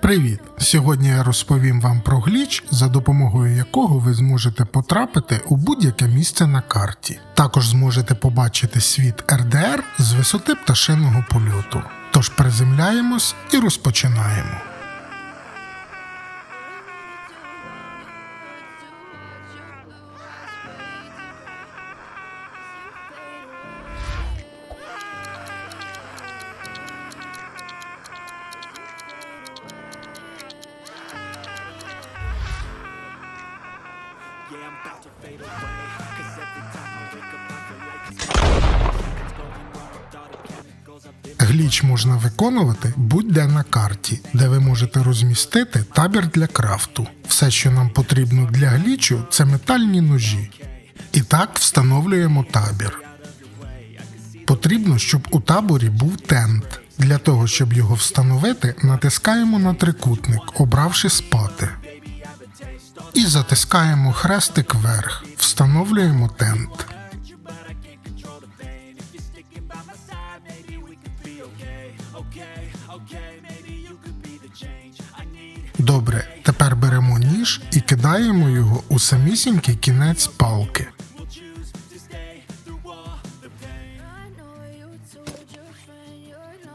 Привіт! Сьогодні я розповім вам про гліч, за допомогою якого ви зможете потрапити у будь-яке місце на карті. Також зможете побачити світ РДР з висоти пташиного польоту. Тож приземляємось і розпочинаємо. Гліч можна виконувати будь-де на карті, де ви можете розмістити табір для крафту. Все, що нам потрібно для глічу, це метальні ножі. І так встановлюємо табір. Потрібно, щоб у таборі був тент. Для того, щоб його встановити, натискаємо на трикутник, обравши спати. І затискаємо хрестик вверх. Встановлюємо тент. Добре, тепер беремо ніж і кидаємо його у самісінький кінець палки.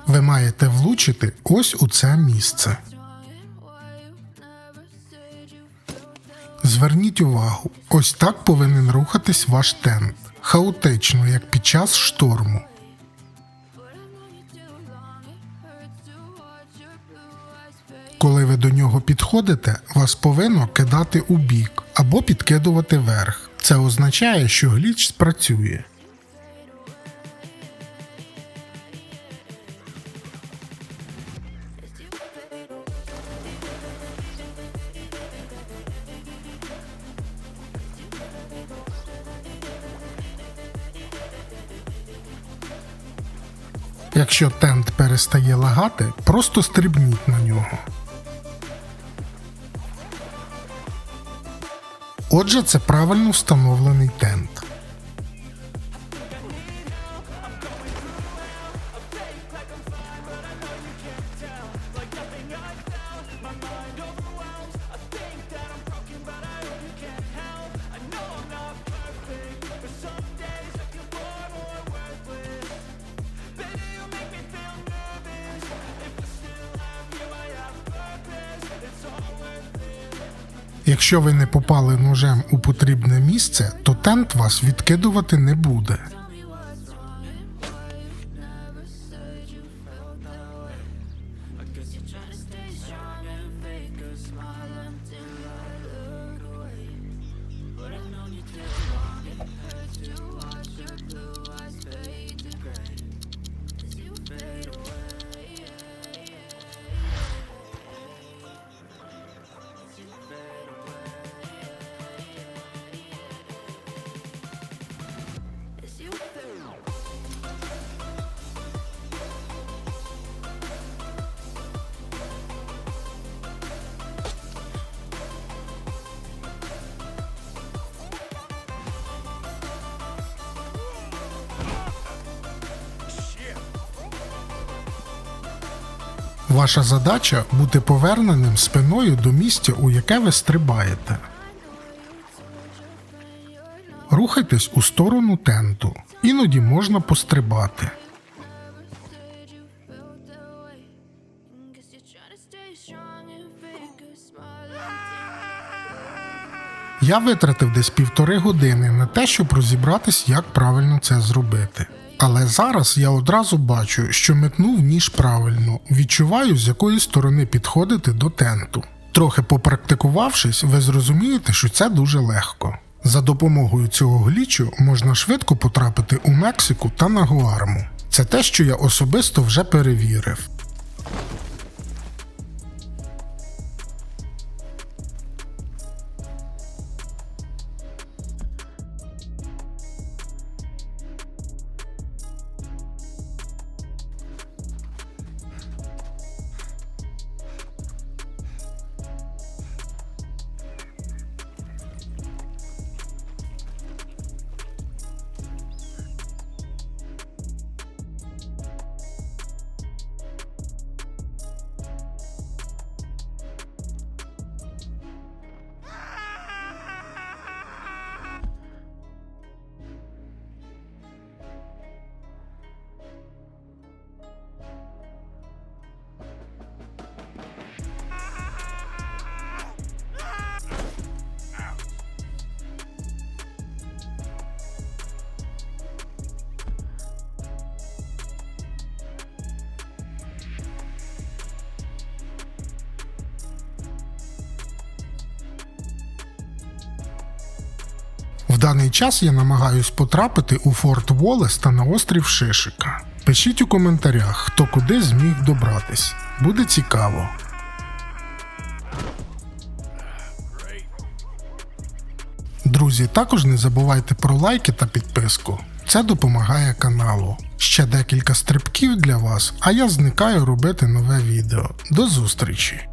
Ви маєте влучити ось у це місце. Зверніть увагу, ось так повинен рухатись ваш тент. Хаотично, як під час шторму. Коли ви до нього підходите, вас повинно кидати у бік або підкидувати вверх. Це означає, що гліч спрацює. Якщо тент перестає лагати, просто стрибніть на нього. Отже, це правильно встановлений тент. Якщо ви не попали ножем у потрібне місце, то тент вас відкидувати не буде. Ваша задача бути поверненим спиною до місця, у яке ви стрибаєте. Рухайтесь у сторону тенту. Іноді можна пострибати. Я витратив десь півтори години на те, щоб розібратись, як правильно це зробити. Але зараз я одразу бачу, що метнув ніж правильно, відчуваю, з якої сторони підходити до тенту. Трохи попрактикувавшись, ви зрозумієте, що це дуже легко. За допомогою цього глічу можна швидко потрапити у Мексику та на Гуарму. Це те, що я особисто вже перевірив. Даний час я намагаюсь потрапити у Форт Волес та на острів Шишика. Пишіть у коментарях, хто куди зміг добратись. Буде цікаво. Друзі, також не забувайте про лайки та підписку. Це допомагає каналу. Ще декілька стрибків для вас, а я зникаю робити нове відео. До зустрічі!